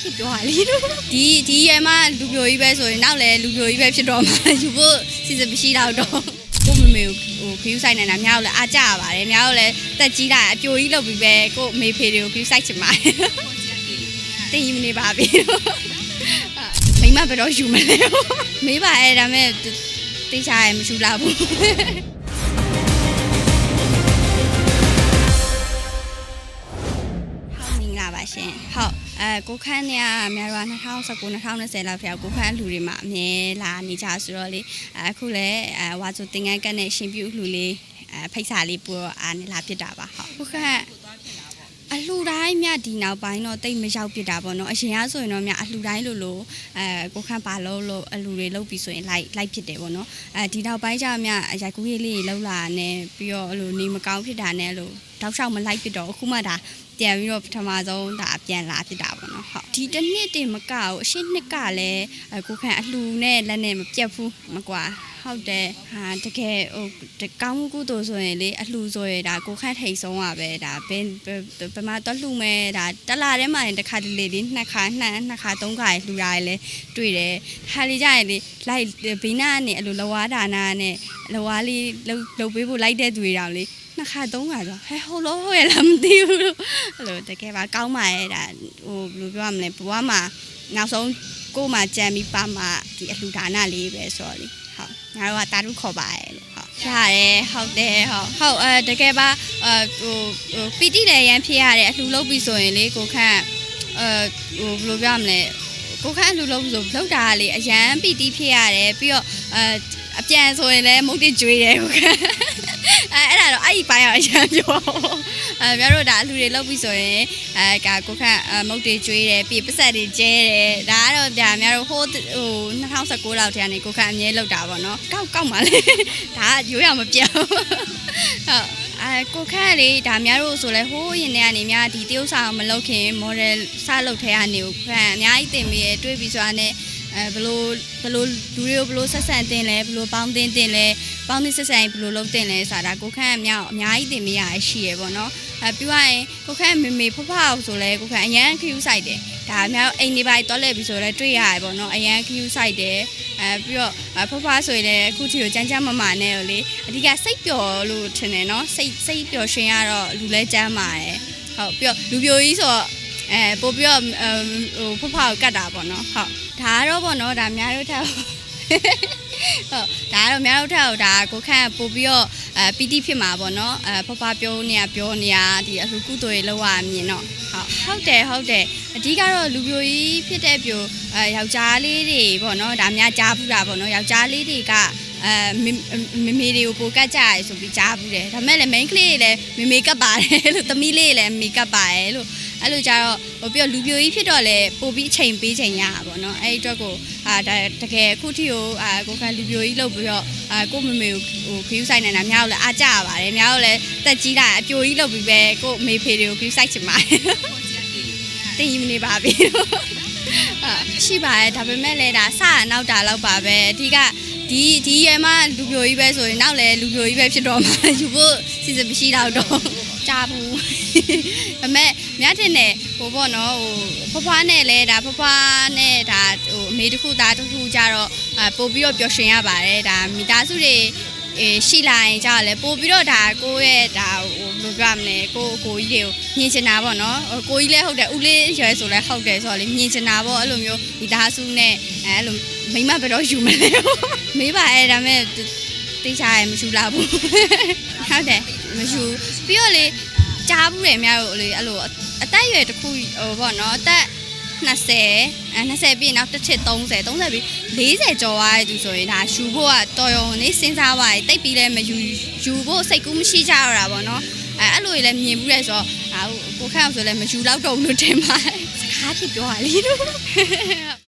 ဖြစ်ပြောရလေလို့ဒီဒီရဲမှာလူပြိုကြီးပဲဆိုရင်နောက်လည်းလူပြိုကြီးပဲဖြစ်တော့မှာယူဖို့စီစဉ်မရှိတော့တော့ကိုမမေကိုဟိုခယူဆိုင်နေတာများတော့လည်းအားကြရပါတယ်များတော့လည်းတက်ကြီးတာအပြိုကြီးလုပ်ပြီးပဲကို့မေဖေတွေကိုခယူဆိုင်ချင်ပါတယ်တင်ယူနေပါပြီမိမဘယ်တော့ယူမလဲမေးပါရဲ့ဒါပေမဲ့တိချာရမယူလာဘူးဟုတ် မင်္ဂလာပါရှင်ဟုတ်အဲကိုခန်းเนี่ยများတော့2019 2020လောက်ဖျောက်ကိုခန်းလူတွေမှာအမြဲလာနေကြဆိုတော့လေအဲအခုလည်းအဲဝါဆိုတင်ငန်းကတ်နဲ့ရှင်ပြုလူလေးအဲဖိတ်စာလေးပို့တော့အားနေလာဖြစ်တာပါဟုတ်ကိုခန်းအလှူတိုင်းမြဒီနောက်ပိုင်းတော့တိတ်မရောက်ဖြစ်တာပေါ့နော်အရင်ကဆိုရင်တော့မြအလှူတိုင်းလို့လို့အဲကိုခန်းပါလို့လို့အလှူတွေလုပ်ပြီးဆိုရင်လိုက်လိုက်ဖြစ်တယ်ပေါ့နော်အဲဒီနောက်ပိုင်းကျမြရိုက်ကူးရေးလေးတွေလှုပ်လာနဲ့ပြီးတော့အဲ့လိုနေမကောင်းဖြစ်တာနဲ့လို့ တောက်လျှောက်မလိုက်ဖြစ်တော့အခုမှဒါပြန်ပြီးတော့ပထမဆုံးဒါပြန်လာဖြစ်တာပေါ့နော်ဟုတ်ဒီတစ်နှစ်တင်မကဘူးအရှိနှစ်ကလည်းအကိုခန့်အလှူနဲ့လက်နဲ့မပြတ်ဘူးမကွာဟုတ်တယ်ဟာတကယ်ဟိုတကောင်းမှုကုသိုလ်ဆိုရင်လေအလှူဆိုရင်ဒါကိုခန့်ထိတ်ဆုံးอ่ะပဲဒါဘယ်ဘယ်မှာတော့လှူမဲဒါတစ်လာထဲမှာရင်တစ်ခါတလေလေးနှစ်ခါနှစ်နှစ်ခါသုံးခါလှူတာလေတွေ့တယ်ဟာလေကြရင်လေလိုက်ဘေးနာကနေအလိုလဝါဒါနာနဲ့လဝါလေးလှုပ်လှုပ်ပေးဖို့လိုက်တဲ့သူတွေတောင်လေ နှစ်ခါသုံးခါတော့ဟဲဟုတ်လို့ဟုတ်ရလားမသိဘူးလို့အဲ့လိုတကယ်ပါကောင်းပါရဲ့ဒါဟိုဘယ်လိုပြောရမလဲဘဝမှာနောက်ဆုံးကိုယ်မှကြံပြီးပါမှဒီအလှူဒါနလေးပဲဆိုတော့လေဟုတ်ငါတို့ကတာရုခေါ်ပါရဲ့လို့ဟုတ်ရတယ်ဟုတ်တယ်ဟုတ်ဟုတ်အဲတကယ်ပါအဲဟိုဟိုပီတိလည်းရမ်းဖြစ်ရတယ်အလှူလုပ်ပြီးဆိုရင်လေကိုခန့်အဲဟိုဘယ်လိုပြောရမလဲကိုခန့်အလှူလုပ်ဆိုလောက်တာကလေအရန်ပီတိဖြစ်ရတယ်ပြီးတော့အဲအပြန်ဆိုရင်လည်းမုတ်တိကျွေးတယ်ကိုခန့် အဲအဲ့ဒါတော့အဲ့ဒီပိုင်းအောင်အရင်ပြောအဲများတို့ဒါအလူတွေလောက်ပြီဆိုရင်အဲကကိုခန့်မုတ်တွေကျွေးတယ်ပြီးပစက်တွေကျဲတယ်ဒါကတော့ဒါများတို့ဟိုးဟို2019လောက်တည်းကနေကိုခန့်အမြဲလောက်တာပေါ့နော်ကောက်ကောက်ပါလေဒါကရိုးရမပြောင်းဟုတ်အဲကိုခန့်လေဒါများတို့ဆိုလဲဟိုးရင်ထဲကနေများဒီတရုပ်ဆောင်မလုပ်ခင် model စလုပ်ထဲကနေကိုခန့်အများကြီးတင်ပြီးရတွေးပြီးဆိုတာနဲ့ အဲဘလို့ဘလို့လူတွေကိုဘလို့ဆက်ဆံတင်လဲဘလို့ပေါင်းတင်တင်လဲပေါင်းသစ်ဆက်ဆံရင်ဘယ်လိုလုပ်တင်လဲဆိုတာကိုခန့်အမြောက်အများကြီးတင်မရရှိရပေါ့နော်အဲပြီးသွားရင်ကိုခန့်မေမေဖဖအောင်ဆိုလဲကိုခန့်အရန်ခယူးဆိုင်တယ်ဒါအများအိမ်နေပါတော့လဲပြီဆိုလဲတွေ့ရတယ်ပေါ့နော်အရန်ခယူးဆိုင်တယ်အဲပြီးတော့ဖဖဆိုရင်လည်းအခုချီကိုကြမ်းကြမ်းမမာနဲ့ကိုလေအဓိကစိတ်ပျော်လို့ထင်တယ်နော်စိတ်စိတ်ပျော်ရွှင်ရတော့လူလဲကြမ်းပါတယ်ဟုတ်ပြီးတော့လူပြိုကြီးဆိုတော့ အဲပို့ပြီးတော့ဟိုဖဖကိုကတ်တာပေါ့နော်ဟုတ်ဒါကတော့ပေါ့နော်ဒါများတို့ထက်ဟုတ်ဒါကတော့များတို့ထက်ကိုဒါကိုခန့်ပို့ပြီးတော့အဲပီတိဖြစ်မှာပေါ့နော်အဲဖဖပြောနေရပြောနေရဒီအခုကုသိုလ်ရေလောက်ရမြင်တော့ဟုတ်ဟုတ်တယ်ဟုတ်တယ်အဓိကတော့လူပြိုကြီးဖြစ်တဲ့ပြိုအဲယောက်ျားလေးတွေပေါ့နော်ဒါများကြားဘူးတာပေါ့နော်ယောက်ျားလေးတွေကအဲမေမေတွေကိုပိုကတ်ကြရဲဆိုပြီးကြားဘူးတယ်ဒါပေမဲ့လည်း main ကလေးတွေလည်းမေမေကတ်ပါတယ်လို့သမီးလေးတွေလည်းမေကတ်ပါတယ်လို့ အဲ့လိုကြတော့ဟိုပြီးတော့လူပြိုကြီးဖြစ်တော့လေပို့ပြီးအချိန်ပေးချိန်ရတာပေါ့နော်အဲ့ဒီအတွက်ကိုအာဒါတကယ်အခုထိကိုအာကိုခန့်လူပြိုကြီးလုပ်ပြီးတော့အာကိုမမေကိုဟိုခယူဆိုင်နေတာများတော့လည်းအားကြရပါတယ်များတော့လည်းတက်ကြီးတာအပြိုကြီးလုပ်ပြီးပဲကိုမေဖေတွေကိုခယူဆိုင်ချင်ပါတယ်တင်ယူနေပါပြီအာရှိပါတယ်ဒါပေမဲ့လည်းဒါစရနောက်တာလောက်ပါပဲအဓိကဒီဒီရဲမှာလူပြိုကြီးပဲဆိုရင်နောက်လည်းလူပြိုကြီးပဲဖြစ်တော့မှာယူဖို့စီစဉ်မရှိတော့တော့ ကြားဘူးဒါပေမဲ့မြတ်တင်တယ်ဟိုပေါ့နော်ဟိုဖွားဖွားနဲ့လဲဒါဖွားဖွားနဲ့ဒါဟိုအမေတစ်ခုသားတစ်ခုကြတော့အပို့ပြီးတော့ပျော်ရွှင်ရပါတယ်ဒါမိသားစုတွေအေးရှိလာရင်ကြတော့လေပို့ပြီးတော့ဒါကိုယ့်ရဲ့ဒါဟိုဘယ်လိုပြောရမလဲကိုယ့်အကိုကြီးတွေကိုမြင်ချင်တာပေါ့နော်ဟိုကိုကြီးလည်းဟုတ်တယ်ဦးလေးရွယ်ဆိုလည်းဟုတ်တယ်ဆိုတော့လေမြင်ချင်တာပေါ့အဲ့လိုမျိုးမိသားစုနဲ့အဲအဲ့လိုမိမဘယ်တော့ယူမလဲမေးပါရဲ့ဒါပေမဲ့တိချာရမယူလာဘူးဟုတ်တယ် မယူပြီးတော့လေကြားဘူးတယ်အများတို့လေအဲ့လိုအသက်အရွယ်တစ်ခုဟိုပေါ့နော်အသက်20အဲ20ပြည့်နောက်တစ်ထစ်30 30ပြီး40ကျော်သွားတဲ့သူဆိုရင်ဒါယူဖို့ကတော်ရုံနေစဉ်းစားပါတိတ်ပြီးလဲမယူယူဖို့စိတ်ကူးမရှိကြတော့တာပေါ့နော်အဲအဲ့လိုလည်းမြင်ဘူးလေဆိုတော့ဟာကိုခန့်အောင်ဆိုလဲမယူတော့တော့လို့ထင်ပါတယ်စကားဖြစ်ပြောရလေလို့